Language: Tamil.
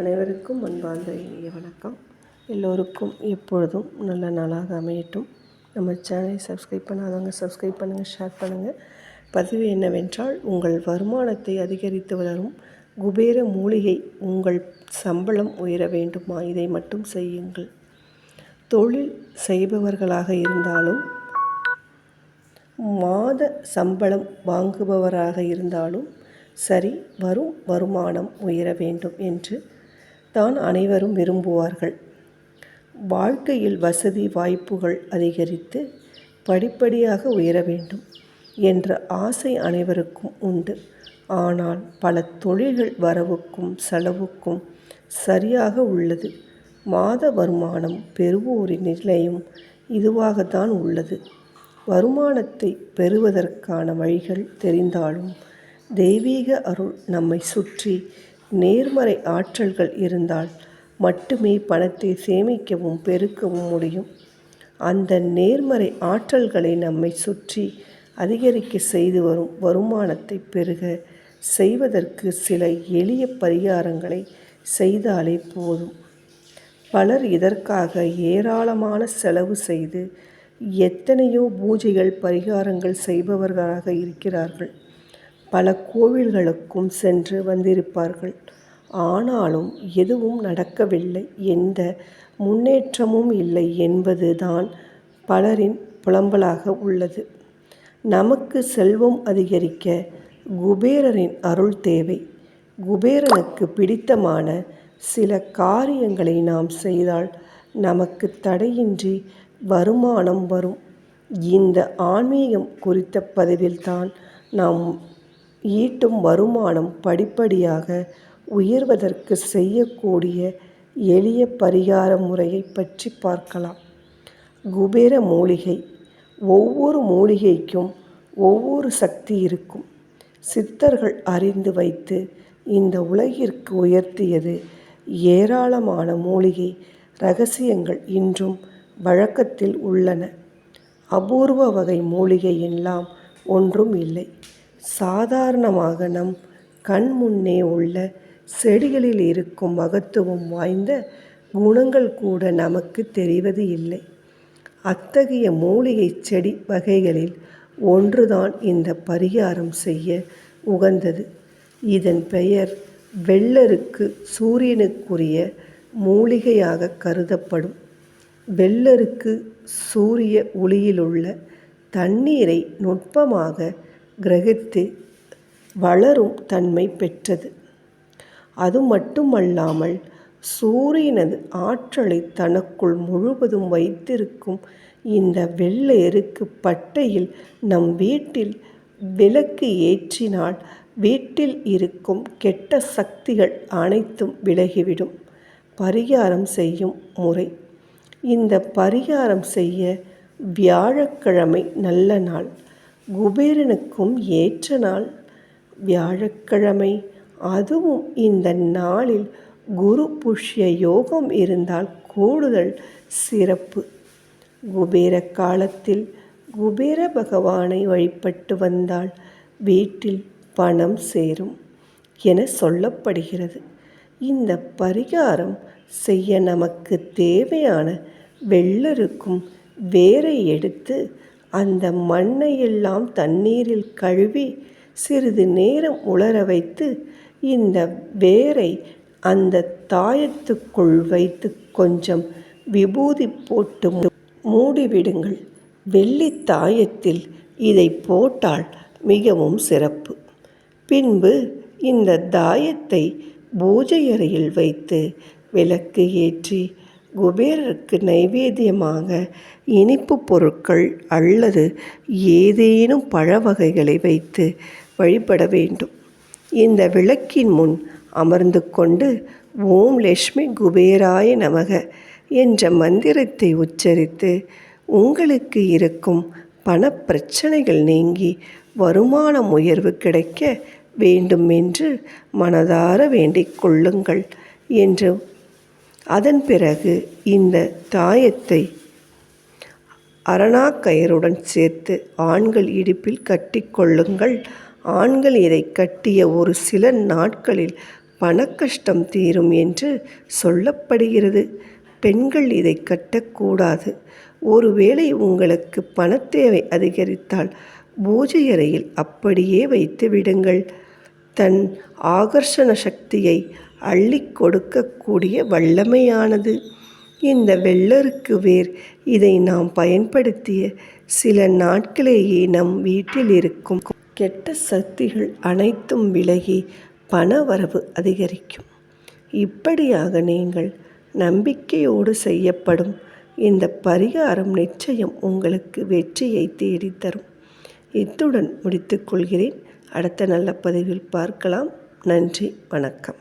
அனைவருக்கும் அன்பார்ந்த இனிய வணக்கம். எல்லோருக்கும் எப்பொழுதும் நல்ல நாளாக அமையட்டும். நம்ம சேனலை சப்ஸ்கிரைப் பண்ணாதவங்க சப்ஸ்கிரைப் பண்ணுங்கள் ஷேர் பண்ணுங்கள் பதிவு என்னவென்றால் உங்கள் வருமானத்தை அதிகரித்து வளரும் குபேர மூலிகை உங்கள் சம்பளம் உயர வேண்டுமா? இதை மட்டும் செய்யுங்கள். தொழில் செய்பவர்களாக இருந்தாலும் மாத சம்பளம் வாங்குபவராக இருந்தாலும் சரி வரும் வருமானம் உயர வேண்டும் என்று தான் அனைவரும் விரும்புவார்கள். வாழ்க்கையில் வசதி வாய்ப்புகள் அதிகரித்து படிப்படியாக உயர வேண்டும் என்ற ஆசை அனைவருக்கும் உண்டு. ஆனால் பல தொழில்கள் வரவுக்கும் செலவுக்கும் சரியாக உள்ளது. மாத வருமானம் பெறுவோரின் நிலையும் இதுவாகத்தான் உள்ளது. வருமானத்தை பெறுவதற்கான வழிகள் தெரிந்தாலும் தெய்வீக அருள் நம்மை சுற்றி நேர்மறை ஆற்றல்கள் இருந்தால் மட்டுமே பணத்தை சேமிக்கவும் பெருக்கவும் முடியும். அந்த நேர்மறை ஆற்றல்களை நம்மை சுற்றி அதிகரிக்க செய்து வரும் வருமானத்தை பெருக செய்வதற்கு சில எளிய பரிகாரங்களை செய்தாலே போதும். பலர் இதற்காக ஏராளமான செலவு செய்து எத்தனையோ பூஜைகள் பரிகாரங்கள் செய்பவர்களாக இருக்கிறார்கள். பல கோவில்களுக்கும் சென்று வந்திருப்பார்கள். ஆனாலும் எதுவும் நடக்கவில்லை. எந்த முன்னேற்றமும் இல்லை என்பது தான் பலரின் புலம்பலாக உள்ளது. நமக்கு செல்வம் அதிகரிக்க குபேரரின் அருள் தேவை. குபேரனுக்கு பிடித்தமான சில காரியங்களை நாம் செய்தால் நமக்கு தடையின்றி வருமானம் வரும். இந்த ஆன்மீகம் குறித்த பதிவில்தான் நாம் ஈட்டும் வருமானம் படிப்படியாக உயர்வதற்கு செய்யக்கூடிய எளிய பரிகார முறையை பற்றி பார்க்கலாம். குபேர மூலிகை. ஒவ்வொரு மூலிகைக்கும் ஒவ்வொரு சக்தி இருக்கும். சித்தர்கள் அறிந்து வைத்து இந்த உலகிற்கு உயர்த்தியது ஏராளமான மூலிகை ரகசியங்கள் இன்றும் வழக்கத்தில் உள்ளன. அபூர்வ வகை மூலிகை எல்லாம் ஒன்றும் இல்லை. சாதாரணமாக நம் கண் முன்னே உள்ள செடிகளில் இருக்கும் மகத்துவம் வாய்ந்த குணங்கள் கூட நமக்கு தெரிவது இல்லை. அத்தகைய மூலிகை செடி வகைகளில் ஒன்றுதான் இந்த பரிகாரம் செய்ய உகந்தது. இதன் பெயர் வெள்ளருக்கு சூரியனுக்குரிய மூலிகையாக கருதப்படும். வெள்ளருக்கு சூரிய ஒளியிலுள்ள தண்ணீரை நுட்பமாக கிரகித்து வளரும் தன்மை பெற்றது. அது மட்டுமல்லாமல் சூரியனது ஆற்றலை தனக்குள் முழுவதும் வைத்திருக்கும் இந்த வெள்ளை எருக்கு பட்டையில் நம் வீட்டில் விளக்கு ஏற்றினால் வீட்டில் இருக்கும் கெட்ட சக்திகள் அனைத்தும் விலகிவிடும். பரிகாரம் செய்யும் முறை. இந்த பரிகாரம் செய்ய வியாழக்கிழமை நல்ல நாள். குபேரனுக்கும் ஏற்ற நாள் வியாழக்கிழமை. அதுவும் இந்த நாளில் குரு புஷ்ய யோகம் இருந்தால் கூடுதல் சிறப்பு. குபேர காலத்தில் குபேர பகவானை வழிபட்டு வந்தால் வீட்டில் பணம் சேரும் என சொல்லப்படுகிறது. இந்த பரிகாரம் செய்ய நமக்கு தேவையான வெள்ளருக்கும் வேரை எடுத்து அந்த மண்ணையெல்லாம் தண்ணீரில் கழுவி சிறிது நேரம் உலர வைத்து இந்த வேரை அந்த தாயத்துக்குள் வைத்து கொஞ்சம் விபூதி போட்டு மூடிவிடுங்கள். வெள்ளி தாயத்தில் இதை போட்டால் மிகவும் சிறப்பு. பின்பு இந்த தாயத்தை பூஜை அறையில் வைத்து விளக்கு ஏற்றி குபேரருக்கு நைவேத்தியமாக இனிப்பு பொருட்கள் அல்லது ஏதேனும் பழ வகைகளை வைத்து வழிபட வேண்டும். இந்த விளக்கின் முன் அமர்ந்து கொண்டு ஓம் லட்சுமி குபேராய நமக என்ற மந்திரத்தை உச்சரித்து உங்களுக்கு இருக்கும் பண பிரச்சனைகள் நீங்கி வருமானம் உயர்வு கிடைக்க வேண்டும் என்று மனதார வேண்டிக் கொள்ளுங்கள் என்று அதன் பிறகு இந்த தாயத்தை அரணாக்கயிறுடன் சேர்த்து ஆண்கள் இடுப்பில் கட்டிக்கொள்ளுங்கள் ஆண்கள் இதை கட்டிய ஒரு சில நாட்களில் பணக்கஷ்டம் தீரும் என்று சொல்லப்படுகிறது. பெண்கள் இதை கட்டக்கூடாது. ஒருவேளை உங்களுக்கு பணத்தேவை அதிகரித்தால் பூஜை அறையில் அப்படியே வைத்து விடுங்கள். தன் ஆகர்ஷண சக்தியை அள்ளி கொடுக்கக்கூடிய வல்லமையானது. இந்த வெள்ளருக்கு வேர் இதை நாம் பயன்படுத்திய சில நாட்களேயே நம் வீட்டில் இருக்கும் கெட்ட சக்திகள் அனைத்தும் விலகி பணவரவு அதிகரிக்கும். இப்படியாக நீங்கள் நம்பிக்கையோடு செய்யப்படும் இந்த பரிகாரம் நிச்சயம் உங்களுக்கு வெற்றியை தேடித்தரும் இத்துடன் முடித்துக்கொள்கிறேன் அடுத்த நல்ல பதிவில் பார்க்கலாம். நன்றி வணக்கம்.